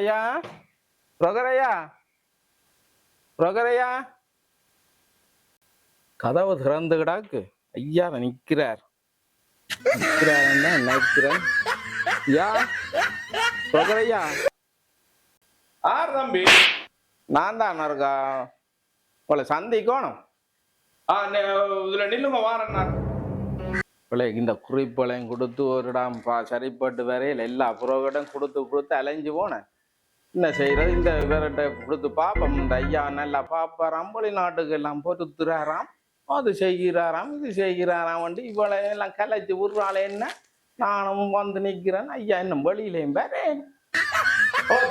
ஐயா புரோக்கர் ஐயா கதவு திறந்து கிடாக்கு ஐயா நிற்கிறார் நிற்கிறார். நினைக்கிறேன் ஐயா புரோக்கர் ஐயா ஆர் தம்பி. நான் தான் இருக்கா உங்களை சந்திக்கணும். இதுல நில்லுங்க வாரண்ணா பிள்ளை இந்த குறிப்பளையும் கொடுத்து ஒரு இடம் பா சரிப்பட்டு வரையில் எல்லா புரோகிட்டும் கொடுத்து கொடுத்து அலைஞ்சு போனேன். என்ன செய்யறது? இந்த இவர்கிட்ட கொடுத்து பார்ப்போம் இந்த ஐயா நல்லா பார்ப்பாராம் வெளிநாட்டுக்கு எல்லாம் பொறுத்துறாராம். அது செய்கிறாராம் இது செய்கிறாராம். வந்து இவளை எல்லாம் கலைச்சு விடுறாளே என்ன? நானும் வந்து நிற்கிறேன் ஐயா இன்னும் வெளியிலையும்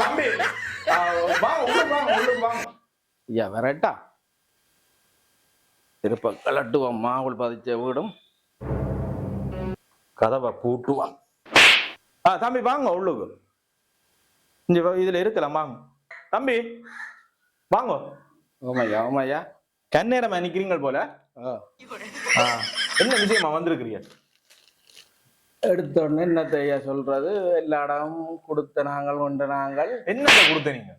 தம்பி. வாங்க ஐயா வரட்டா. திருப்ப கலட்டுவோம். மாவுள் பதிச்ச வீடும். கதவை பூட்டுவான் ஆ தம்பி வாங்க உள்ளுக்கு. இங்க இதுல இருக்கலாம் வாங்க. தம்பி வாங்க. ஓமையா ஓமையா? கண்ணேரமா நிக்கிறீங்க போல. என்ன விஷயமா வந்திருக்கிறீங்க? எடுத்த உடனே என்னத்தை ஐயா சொல்றது? எல்லா இடமும் கொடுத்த நாங்கள் கொண்ட நாங்கள். என்னத்தை கொடுத்த நீங்க?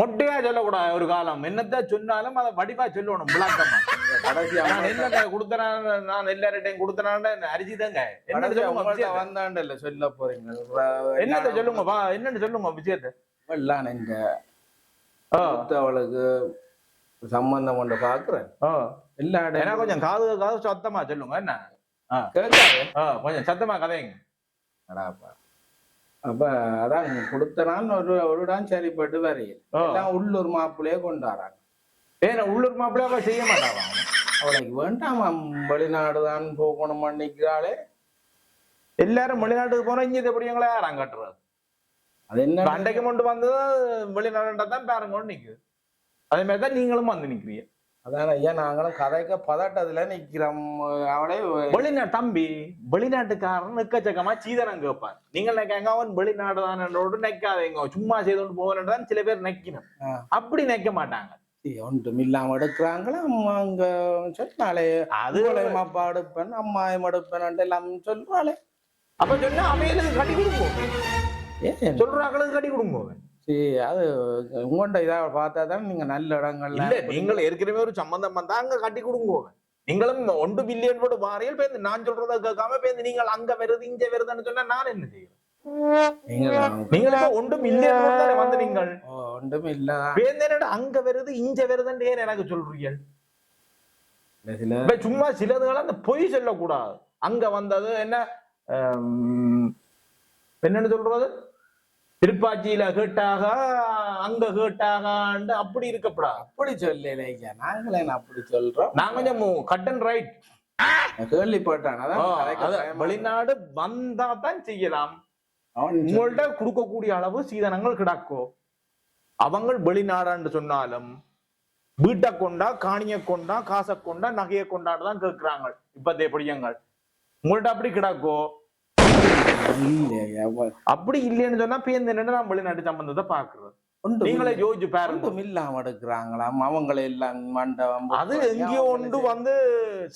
மொட்டையா சொல்லக்கூடாது ஒரு காலம். என்னத்த சொன்னாலும் அதை வடிவா சொல்லணும் விளக்கமா. கடைசியா நான் என்னத்தை கொடுத்தனா நான் எல்லார்ட்டையும் கொடுத்தனான்னு அரிசி தாங்க என்ன விஷயத்தை. வந்தாண்டல்ல சொல்ல போறீங்க. என்னத்த சொல்லுங்க என்னன்னு சொல்லுங்க. நீங்க ஆ, அவளுக்கு சம்பந்தம் கொண்டு பாக்குறேன். ஏன்னா கொஞ்சம் காது காது சத்தமா சொல்லுங்க என்ன? கொஞ்சம் சத்தமா கதைங்க. அப்ப. அதான் கொடுத்த நான் ஒரு ஒரு சரிப்பட்டு வரையில். உள்ளூர் மாப்பிள்ளையே கொண்டு வராங்க ஏன்னா உள்ளூர் மாப்பிள்ளை அவ செய்ய மாட்டாவா? அவளுக்கு வேண்டாமாம் வெளிநாடு தான் போகணும் நிக்கிறாளே எல்லாரும் வெளிநாட்டுக்கு போனா இங்க எப்படி எங்களை யாரும் கட்டுறது? அது என்ன அண்டைக்கு கொண்டு வந்தது வெளிநாடுன்றா தான் பேரங்க கொண்டு நிக்குது. அதே மாதிரி தான் நீங்களும் வந்து நிக்கிறீங்க. அதான் ஐயா நாங்களும் கதைக்க பதட்டத்துல நிக்கிறோம். அவளே வெளிநாட்டு தம்பி வெளிநாட்டுக்காரன் எக்கச்சக்கமா சீதனம் கேட்பார் நீங்கள் நினைக்காங்க அவன் வெளிநாடு தான் நினைக்காதீங்க சும்மா செய்து கொண்டு தான் சில பேர் நிக்கணும். அப்படி நிக்க மாட்டாங்க. ஒன்றும் இல்லாம எடுக்கிறாங்களா? அம்மா அங்க சொன்னாலே அது அதுகளையும் அப்பா எடுப்பேன் அம்மாயும் எடுப்பேன் எல்லாம் சொல்றாளே அப்ப சொன்னா அவைகளுக்கு கட்டி ஏன்? சொல்றாங்களுக்கு கட்டி கொடுங்க. சரி அது உங்கள்கிட்ட இதாக பார்த்தா தான் நீங்க நல்ல இடங்கள்ல இல்ல நீங்கள் ஏற்கனவே ஒரு சம்பந்தம் வந்தா அங்க கட்டி கொடுங்க. நீங்களும் ஒன்று பில்லியன் போட்டு வாரியல் பேருந்து நான் சொல்றதை கேட்காம பேருந்து நீங்கள் அங்க வருது இங்க வருதுன்னு சொன்னா நான் என்ன செய்யறேன் நீங்கள்? வந்து நீங்கள்? ஒன்றும் இல்ல. அங்க வருது இங்க வருதுன்னு ஏன் எனக்கு சொல்றீங்க சும்மா சிலதுகள் அந்த பொய் சொல்லக்கூடாது. அங்க வந்தது என்ன? என்னன்னு சொல்றது? திருப்பாச்சியில கேட்டாக அங்க கேட்டாக அப்படி இருக்கப்படாது. அப்படி சொல்லல ஐயா. நாங்களே என்ன அப்படி சொல்றோம்? நான் கொஞ்சம் கட் அண்ட் ரைட் கேள்விப்பட்டான். வெளிநாடு வந்தா தான் செய்யலாம். அவன் உங்கள்ட்ட கொடுக்கக்கூடிய அளவு சீதனங்கள் கிடக்கும் அவங்க வெளிநாடான்னு சொன்னாலும் வீட்டை கொண்டா காணிய கொண்டா காசை கொண்டா நகையை கொண்டான்னு தான் கேட்கிறாங்க இப்பத்தே பிடியங்கள். உங்கள்ட்ட அப்படி கிடக்கோ? அப்படி இல்லைன்னு சொன்னா பேருந்து என்னன்னு நான் வெளிநாட்டு சம்பந்தத்தை பாக்குறது நீங்களே யோசிச்சு பாருங்க. இல்லாம எடுக்கிறாங்களாம். அவங்களே எல்லாம் மண்டபம் அது எங்கேயோ ஒன்று வந்து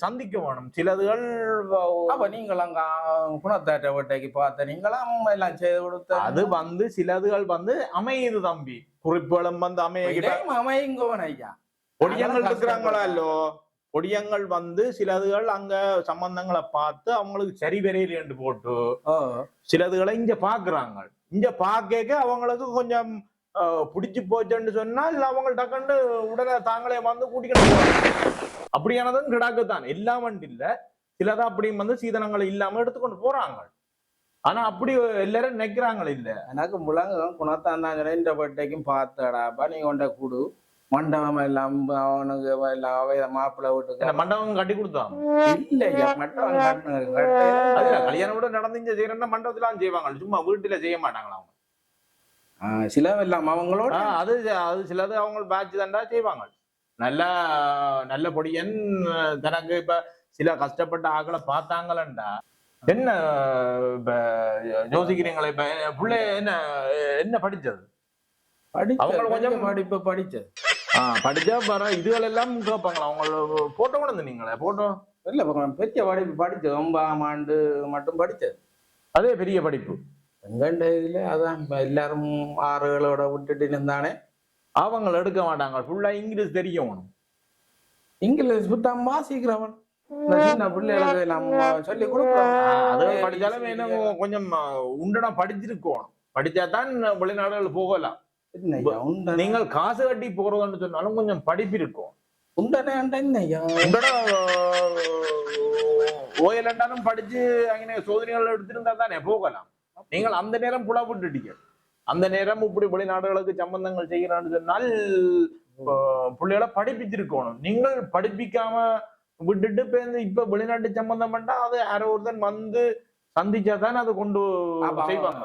சந்திக்க வேணும். சிலதுகள் அப்ப நீங்கள் அங்க குணத்தாட்ட வேட்டைக்கு பார்த்த நீங்களாம் எல்லாம் செய்து கொடுத்த. அது வந்து சிலதுகள் வந்து அமையுது தம்பி. குறிப்புகளும் வந்து அமைய அமையுங்கோன் ஐயா. பொடியங்கள் அதெல்லாம் இருக்கிறாங்களா. இல்லோ பொடியங்கள் வந்து சிலதுகள் அங்க சம்பந்தங்களை பார்த்து அவங்களுக்கு சரி வரையிலேண்டு போட்டு சிலதுகளை இங்க பாக்குறாங்க இங்க பாக்க அவங்களுக்கு கொஞ்சம் பிடிச்சு போச்சுன்னு சொன்னா இல்ல அவங்க டக்குன்னு உடனே தாங்களே வந்து கூட்டிக்கிட்டு அப்படியானதும் கிடாக்குத்தான். எல்லாம் இல்ல. சிலதா அப்படி வந்து சீதனங்களை இல்லாம எடுத்துக்கொண்டு போறாங்க. ஆனா அப்படி எல்லாரும் நிக்கிறாங்க இல்ல. எனக்கு முழங்கம் குணத்தாந்தாங்க இந்த வேட்டைக்கும் பார்த்தடாப்பா நீ கொண்ட கூடு. மண்டபம் எல்லாம் அவனுக்கு எல்லாம் அவை மாப்பிள்ளை வீட்டுக்கு. மண்டபம் கட்டி கொடுத்தான் இல்லையா மண்டபம். கல்யாணம் கூட நடந்து செய்யறேன்னா மண்டபத்துல செய்வாங்க. சும்மா வீட்டுல செய்ய மாட்டாங்களா அவங்க? சிலவெல்லாம் அவங்களோட அது அது சிலது அவங்க பேட்ச் தாண்டா செய்வாங்க. நல்ல நல்ல பொடியன் தனக்கு இப்ப சில கஷ்டப்பட்ட ஆக்களை பார்த்தாங்களா என்ன இப்ப யோசிக்கிறீங்களே இப்ப பிள்ளை என்ன என்ன படிச்சது? படிச்ச அவங்க கொஞ்சம் படிப்பு படிச்சது ஆ, படிச்சா வர இதுகள் எல்லாம் கேட்பாங்களா? அவங்க போட்டோ கூட இருந்தீங்களே போட்டோ? இல்ல பெரிய படிப்பு படிச்சது ஒன்பதாம் ஆண்டு மட்டும் படிச்சது அதே பெரிய படிப்பு. எங்கண்ட இதுல அதான் இப்ப எல்லாரும் ஆறுகளோட விட்டுட்டு இருந்தானே அவங்க எடுக்க மாட்டாங்க ஃபுல்லா இங்கிலீஷ் தெரியணும் இங்கிலீஷ் புத்தம் வாசிக்கிறவன் சின்ன பிள்ளைகளுக்கு நம்ம சொல்லி கொடுக்குறோம் அது படிச்சாலும் என்ன கொஞ்சம் உண்டனா படிச்சிருக்கணும் படிச்சா தான் வெளிநாடுகள் போகலாம் நீங்கள் காசு கட்டி போறதுன்னு சொன்னாலும் கொஞ்சம் படிப்பு இருக்கும் ஓயலண்டாலும் படிச்சு அங்கே சோதனைகள் எடுத்திருந்தா தானே போகலாம் நீங்கள் அந்த நேரம் புலா விட்டுட்டீங்க. அந்த நேரம் இப்படி வெளிநாடுகளுக்கு சம்பந்தங்கள் செய்கிறான்னு சொன்னால் பிள்ளைகளை படிப்பிச்சிருக்கணும். நீங்கள் படிப்பிக்காம விட்டுட்டு இப்ப இப்ப வெளிநாட்டு சம்பந்தம் பண்ணா அது யாரோ ஒருத்தன் வந்து சந்திச்சா தான் அதை கொண்டு செய்வாங்க.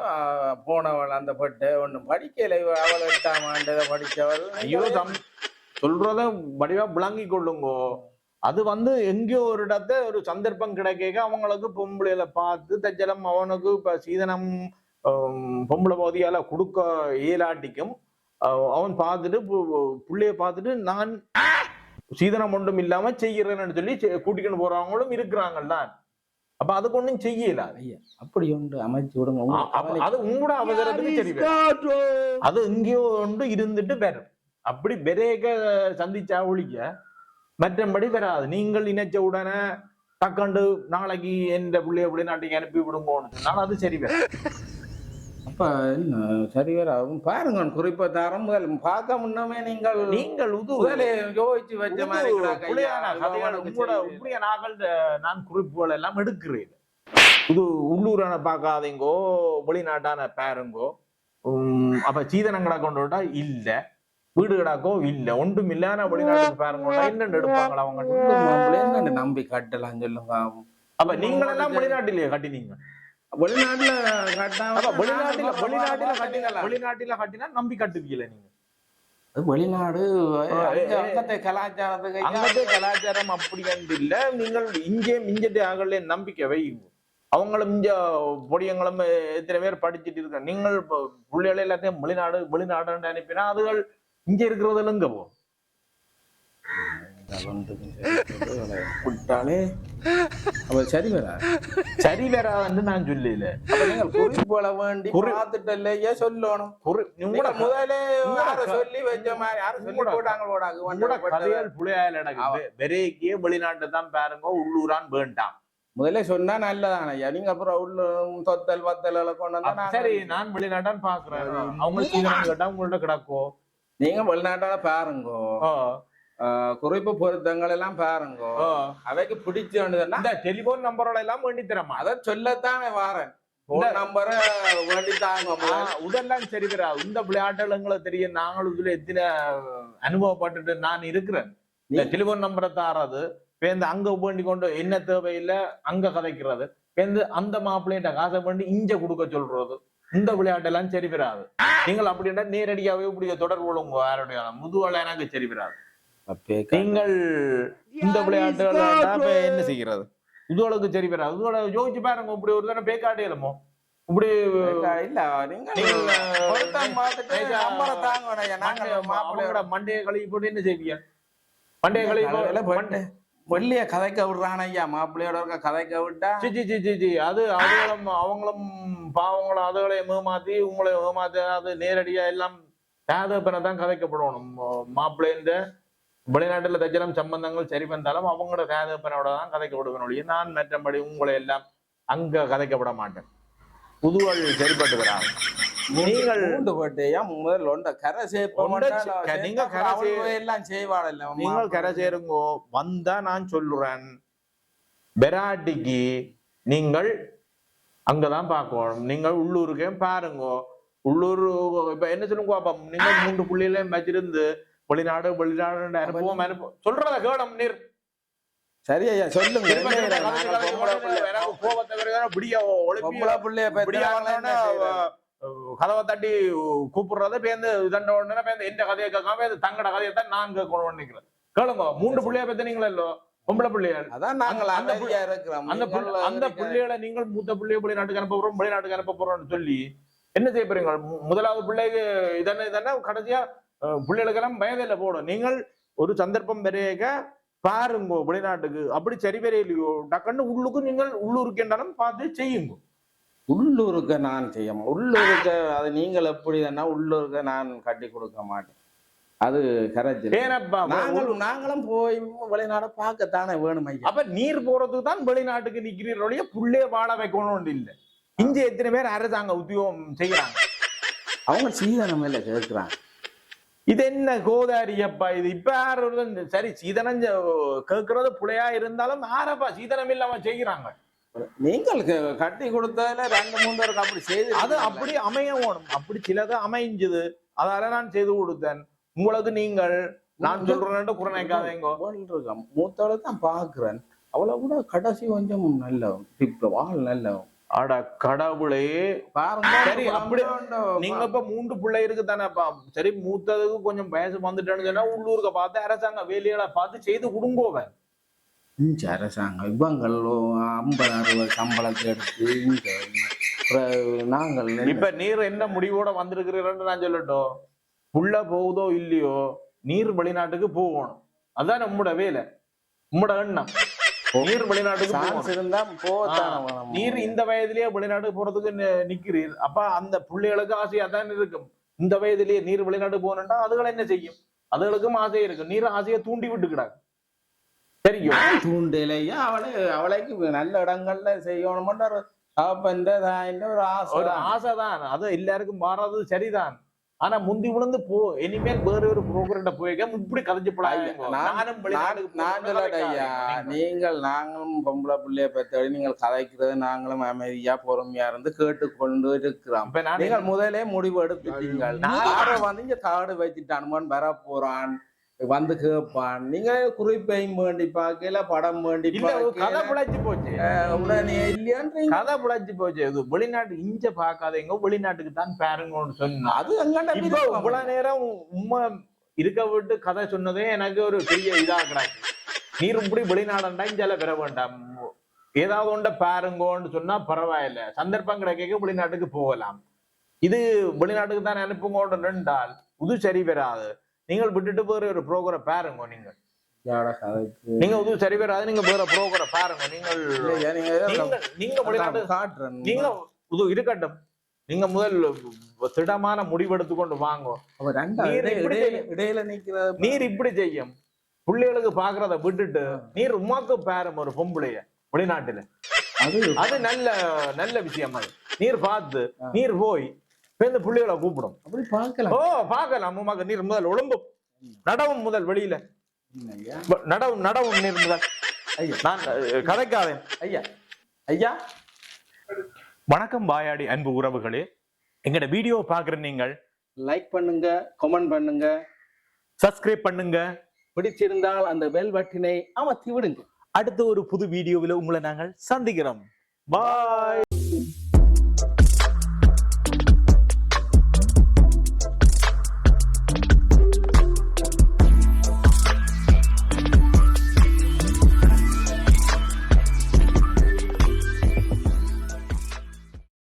போனவள் அந்த பட்டு ஒண்ணும் படிக்கல. அவள் எட்டாம் ஆண்டு படிச்சவள் ஐயோ சொல்றத வடிவா விளங்கி கொள்ளுங்கோ. அது வந்து எங்கேயோ ஒரு இடத்த ஒரு சந்தர்ப்பம் கிடைக்க அவங்களுக்கு பொம்பளையில பார்த்து தச்சலம் அவனுக்கு இப்ப சீதனம் பொம்பளை பகுதியால கொடுக்க இயலாட்டிக்கும். அவன் பார்த்துட்டு புள்ளைய பார்த்துட்டு நான் சீதனம் ஒன்றும் இல்லாம செய்கிறேன்னு சொல்லி கூட்டிக்கிட்டு போறவங்களும் இருக்கிறாங்கல்ல. அப்ப அதுக்கு ஒண்ணும் செய்யல. அப்படி உண்டு. அமைச்சு விடுங்க. அது உங்களோட அவசரத்துக்கு சரி வரும். அது எங்கேயோ ஒன்று இருந்துட்டு வரும் அப்படி பெரேக சந்திச்சா ஒழிக்க மற்றபடி வராது. நீங்கள் இணைச்ச உடனே டக்காண்டு நாளைக்கு எந்த பிள்ளைய வெளிநாட்டுக்கு அனுப்பி விடுங்கன்னு சொன்னால் அது சரி வரும் அப்ப என்ன? சரி வேற. பாருங்க குறிப்பா தரம் பார்க்க முன்னமே நீங்கள் நீங்கள் உது யோசிச்சு வச்ச மாதிரி. உங்களுடைய நாங்கள் நான் குறிப்புகள் எல்லாம் எடுக்கிறேன். இது உள்ளூரான பார்க்காதீங்கோ வெளிநாட்டான பேருங்கோ. அப்ப சீதனம் கிடக்கொண்டு விட்டா இல்ல. வீடு கிடாக்கோ இல்ல ஒன்றும் இல்லாத வெளிநாட்டுக்கு பாருங்க என்னென்னு எடுப்பாங்களா அவங்க நம்பி கட்டலாம் சொல்லுங்க. அப்ப நீங்கள் எல்லாம் வெளிநாட்டிலேயே கட்டினீங்க? வெளிநாட்டுல கட்டாம அப்ப வெளிநாட்டில நாங்க வெளிநாட்டில கட்டினா. வெளிநாட்டில கட்டினா நம்பி கட்டுவீங்கள நீங்க? அது வெளிநாடு கலாச்சாரத்துக்கு. அங்கத்தே கலாச்சாரம் அப்படி கண்டு இல்ல. நீங்கள் இங்கே ஆகல நம்பிக்கை வைங்க அவங்களும் இங்க பொடியங்களும் எத்தனை பேர் படிச்சுட்டு இருக்க நீங்கள் பிள்ளைகளை எல்லாத்தையும் வெளிநாடு வெளிநாடுன்னு அனுப்பினா அதுகள் இங்க இருக்கிறதுல எங்க போ. வராதுன்னு நான் சொல்லல குறிப்போல வேண்டி குறி- பார்த்துட்டு இல்லையே சொல்லணும் முதலே சொல்லி வச்ச மாதிரி யார சொல்லி போட்டாங்க வெளிநாட்டை தான் பாருங்க உள்ளூரான் வேண்டாம். முதல்ல சொன்னா நல்லதான ஐயா? நீங்க அப்புறம் உள்ள தொத்தல் எல்லாம் கொண்டு வந்தா சரி நான் வெளிநாட்டான் பாக்குறேன். அவங்க சீதனம் கேட்டா உங்கள்ட்ட கிடக்கும். நீங்க வெளிநாட்டால பாருங்கோ. குறிப்பு பொருத்தங்கள் எல்லாம் பாருங்கோ. ஆ. அவைக்கு பிடிச்சு வேண்டியதுன்னா இந்த டெலிபோன் நம்பரோட எல்லாம் வேண்டி தரமா? அதை சொல்லத்தானே வாரேன். நம்பரை வேண்டி தாங்க இதெல்லாம் சரி வராது இந்த விளையாட்டுகள் தெரியும். நாங்களும் இதுல எத்தனை அனுபவப்பட்டுட்டு நான் இருக்கிறேன். இந்த டெலிபோன் நம்பரை தாராது. பேருந்து அங்க வேண்டி கொண்டு என்ன தேவையில்லை அங்க கதைக்கிறது. பேருந்து அந்த மாப்பிள்ளைகிட்ட காசை பண்ணி இங்க கொடுக்க சொல்றது. இந்த விளையாட்டெல்லாம் சரி வராது நீங்கள் அப்படின்னா நேரடியாவே இப்படி தொடர்பு கொள்ளுங்க யாருடைய முதுவலை எனக்கு சரி வராது நீங்கள் இந்த இப்ப என்ன செய்கிறது? இதுவளுக்கு சரி வராது இதுவளை யோசிச்சு பாருங்க இப்படி ஒரு தானே பேக்காட்டியலமோ இப்படி இல்ல நீங்க மண்டையை கழுவி போட்டு என்ன செய்வீங்க? மண்டையை கழுவி வெள்ளிய கதைக்க விடுறான் ஐயா மாப்பிள்ளையோட இருக்க கதைக்க விட்டா சி, சி, சி, சி, சி. அது அவங்களும் அவங்களும் பாவங்களும் அதுகளையும் ஏமாத்தி உங்களை ஏமாத்தி அது நேரடியா எல்லாம் தேதப்பனை தான் கதைக்கப்படணும். மாப்பிள்ளைந்த வெளிநாட்டுல தச்சலம் சம்பந்தங்கள் சரி வந்தாலும் அவங்களோட தேதப்பனோட தான் கதைக்கப்படணும். ஒழிய நான் மற்றபடி உங்களை எல்லாம் அங்க கதைக்கப்பட மாட்டேன். புதுவள் சரிப்பட்டு வராங்க நீங்கள் மூண்டு ஒண்ட கரை சேர்ப்ப நீங்க கரை எல்லாம் நீங்கள் கரை சேருங்கோ வந்தா நான் சொல்லுறேன். பெராட்டிக்கு நீங்கள் அங்கதான் பார்க்கணும். நீங்கள் உள்ளூருக்கே பாருங்க. உள்ளூர் இப்ப என்ன சொல்லுங்க அப்ப நீங்க மூன்று புள்ளியிலையும் வச்சிருந்து வெளிநாடு வெளிநாடு அனுப்புவோம் அனுப்புவோம் சொல்றத கேடம் நீர். சரி ஐயா சொல்லுங்க. கதவை தட்டி கூப்பிடுறத பேருந்து இதண்ட உடனே பேருந்து எந்த கதையை கேட்காம தங்கட கதையை தான் நான் கேட்கணும்னு நினைக்கிறேன். கேளுங்க மூன்று பிள்ளைய பெத்தனீங்களா இல்லோ பொம்பளை பிள்ளைகள் அதான் நாங்கள் அந்த இருக்கிறோம். அந்த புள்ள- அந்த பிள்ளைகளை நீங்கள் மூத்த பிள்ளைய வெளிநாட்டுக்கு அனுப்ப போறோம் வெளிநாட்டுக்கு அனுப்ப போறோம்னு சொல்லி என்ன செய்ய போறீங்க? முதலாவது பிள்ளைக்கு இதென்ன இதென்ன? கடைசியா பிள்ளைகளுக்கெல்லாம் வயதில் போடும். நீங்கள் ஒரு சந்தர்ப்பம் பெரிய பாருங்க வெளிநாட்டுக்கு. அப்படி சரி பெரிய இல்லையோ. டக்குன்னு உள்ளுக்கு நீங்கள் உள்ளூருக்கு என்றாலும் பார்த்து செய்யுங்க. உள்ளூருக்கு நான் செய்ய உள்ளூருக்கு அது நீங்கள் எப்படி தானே உள்ளூருக்கு நான் கட்டி கொடுக்க மாட்டேன். அது ஏனப்பா நாங்களும் நாங்களும் போய் வெளிநாட பார்க்கத்தானே வேணும் ஐயா. அப்ப நீர் போறதுக்கு தான் வெளிநாட்டுக்கு நிக்கிறீரோடைய புள்ளே வாழ வைக்கணும் இல்ல. இங்க எத்தனை பேர் அரசாங்க உத்தியோகம் செய்யறாங்க? அவங்க சீதனம் மேல கேட்கிறாங்க இது என்ன கோதாரி அப்பா இது? இப்ப யார் சரி சீதனம் கேட்கறது புள்ளையா இருந்தாலும் யாரப்பா? சீதனம் இல்லாம செய்கிறாங்க. நீங்கள் கட்டி கொடுத்ததுல ரெண்டு மூணு பேருக்கு அப்படி செய்து அது அப்படி அமைய வேணும். அப்படி சிலது அமைஞ்சது. அதால நான் செய்து கொடுத்தேன். உங்களுக்கு நீங்கள் நான் சொல்றேன் இருக்கேன் மூத்தவளை தான் பாக்குறேன் அவளை கூட கடைசி கொஞ்சம் நல்ல வாழ் நல்ல அட கடவுளே. சரி, அப்படி- நீங்க இப்ப மூன்று பிள்ளை இருக்கு தானேப்பா? சரி மூத்ததுக்கு கொஞ்சம் வயசு வந்துட்டேன்னு சொன்னா உள்ளூருக்கு பார்த்து அரசாங்க வேலைகளை பார்த்து செய்து கொடுங்கோவன் அரசாங்கம் இவங்கள் ஐம்பது அறுபது சம்பளத்தை எடுத்து நாங்கள் இப்ப நீர் என்ன முடிவோட வந்திருக்கிறீர்கள் நான் சொல்லட்டும். புள்ள போகுதோ இல்லையோ நீர் வெளிநாட்டுக்கு போகணும். அதான் நம்மட வேலை. நம்மட எண்ணம். நீர் வெளிநாட்டுக்கு இருந்தா வேணும். நீர் இந்த வயதிலேயே வெளிநாட்டுக்கு போறதுக்கு நிக்கிறீர். அப்ப அந்த பிள்ளைகளுக்கு ஆசையா தான் இருக்கும். இந்த வயதிலேயே நீர் வெளிநாட்டு போகணும்னா அதுகள் என்ன செய்யும்? அதுகளுக்கும் ஆசை இருக்கு நீர் ஆசையை தூண்டி விட்டுக்கிடாது. தெரியும். தூண்டலையா அவளை அவளைக்கு நல்ல இடங்கள்ல செய்யணும்ன்ற அப்ப இந்த ஒரு ஆசை ஒரு ஆசைதான் அது எல்லாருக்கும் மாறாதது சரிதான். ஆனா முந்தி விழுந்து போ இனிமேல் வேற ஒரு புரோக்கர்கிட்ட போய்க்க இப்படி நான் நானும் சொல்லட்ட ஐயா. நீங்கள் நாங்களும் பொம்பளை பிள்ளைய பெற்றவழி நீங்கள் கதைக்கிறது நாங்களும் அமைதியா பொறுமையா இருந்து கேட்டுக்கொண்டு இருக்கிறோம். இப்ப நான் நீங்கள் முதலே முடிவு யாரை வந்து இங்க காடு வச்சுட்டானுமான் வர போறான் வந்து கேட்பான் நீங்க குறிப்பையும் வேண்டி பார்க்கல படம் வேண்டி கதை பிழைச்சு போச்சு. உடனே இல்லையான்றீங்க. கதை பிழைச்சு போச்சு. இது வெளிநாட்டு இஞ்ச பார்க்காதீங்க வெளிநாட்டுக்கு தான் பாருங்கன்னு சொன்னா. அது எங்கண்ட இப்ப இவ்வளவு நேரம் உண்மை இருக்க விட்டு கதை சொன்னதே எனக்கு ஒரு பெரிய இதா கிடாது நீர் இப்படி வெளிநாடண்டா இஞ்சால பெற வேண்டாம். ஏதாவது ஒண்ட பாருங்கோன்னு சொன்னா பரவாயில்ல. சந்தர்ப்பம் கிடைக்க வெளிநாட்டுக்கு போகலாம். இது வெளிநாட்டுக்கு தான் அனுப்புங்கோன்னு நின்றால் இது சரி பெறாது. நீங்கள் விட்டுட்டு வேற ஒரு ப்ரோக்ரை பாருங்க நீங்க நீங்க இது சரி பெறாது நீங்க வேற ப்ரோக்ரை பாருங்க நீங்கள். நீங்க நீங்க இது இருக்கட்டும். நீங்க முதல் திடமான முடிவெடுத்து கொண்டு வாங்க. இடையில- நீர் இப்படி செய்யும். பிள்ளைகளுக்கு பாக்குறத விட்டுட்டு நீர் உமாக்கு பாரும் ஒரு பொம்பளைய வெளிநாட்டுல. அது நல்ல நல்ல விஷயம் அது. நீர் பார்த்து நீர் போய் இந்த பிள்ளைகளை கூப்பிடும். அப்படி பார்க்கலாம். ஓ பார்க்கலாம். உமாக்கு நீர் முதல் உடம்பும் நடவும் முதல் வெளியில. நடவும் நடவும் நீர் முதல். ஐயா. நான் கதைக்காதேன். ஐயா. ஐயா. வணக்கம் பாயாடி அன்பு உறவுகளே. எங்கட வீடியோ பாக்குற நீங்கள் லைக் பண்ணுங்க கமெண்ட் பண்ணுங்க. சப்ஸ்கிரைப் பண்ணுங்க. பிடிச்சிருந்தால் அந்த பெல் பட்டினை அமர்த்தி விடுங்க. அடுத்த ஒரு புது வீடியோவில் உங்களை நாங்கள் சந்திக்கிறோம். பாய்